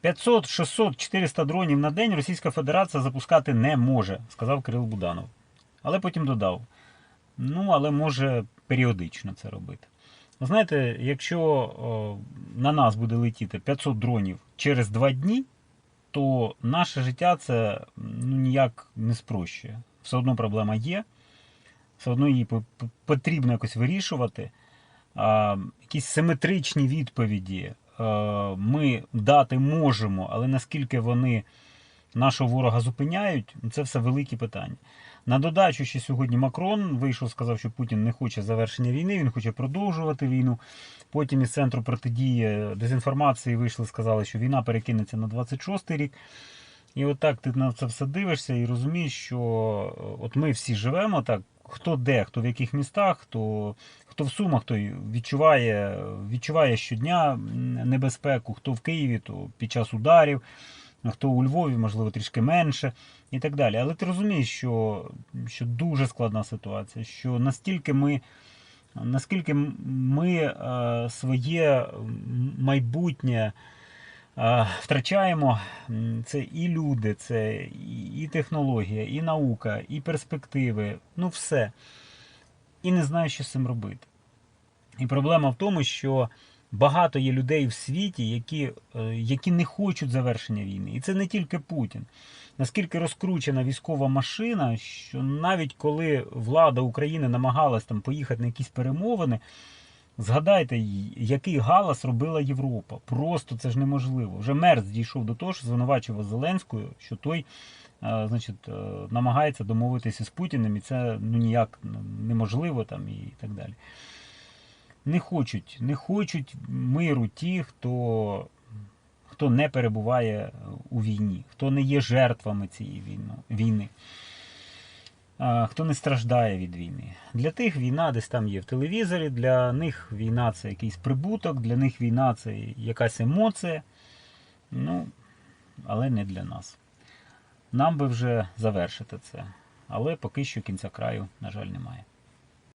500, 600, 400 дронів на день Російська Федерація запускати не може, сказав Кирил Буданов. Але потім додав: ну, але може періодично це робити. Знаєте, якщо о, на нас буде летіти 500 дронів через 2 дні, то наше життя це ну, ніяк не спрощує. Все одно проблема є, все одно її по- по- потрібно якось вирішувати. А, якісь симетричні відповіді ми дати можемо, але наскільки вони нашого ворога зупиняють, це все великі питання. На додачу, ще сьогодні Макрон вийшов, сказав, що Путін не хоче завершення війни, він хоче продовжувати війну. Потім із центру протидії дезінформації вийшли, сказали, що війна перекинеться на 26-й рік. І от так ти на це все дивишся і розумієш, що е, от ми всі живемо так, хто де, хто в яких містах, хто, хто в Сумах, той відчуває, відчуває щодня небезпеку, хто в Києві, то під час ударів, хто у Львові, можливо, трішки менше і так далі. Але ти розумієш, що, що дуже складна ситуація, що настільки ми. Наскільки ми е, своє майбутнє втрачаємо, це і люди, це і- технологія, і наука, і перспективи, ну все. І не знаю, що з цим робити. І проблема в тому, що багато є людей в світі, які, е, які не хочуть завершення війни. І це не тільки Путін. Наскільки розкручена військова машина, що навіть коли влада України намагалась там поїхати на якісь перемовини, згадайте, який галас робила Європа. Просто це ж неможливо. Вже Мерц дійшов до того, що звинувачував Зеленською, що той е, значить, е, намагається домовитися з Путіним, і це ну, ніяк неможливо там і так далі. Не хочуть, не хочуть миру ті, хто, хто не перебуває у війні, хто не є жертвами цієї війни, хто не страждає від війни. Для тих війна десь там є в телевізорі, для них війна це якийсь прибуток, для них війна це якась емоція. Ну, але не для нас. Нам би вже завершити це. Але поки що кінця краю, на жаль, немає.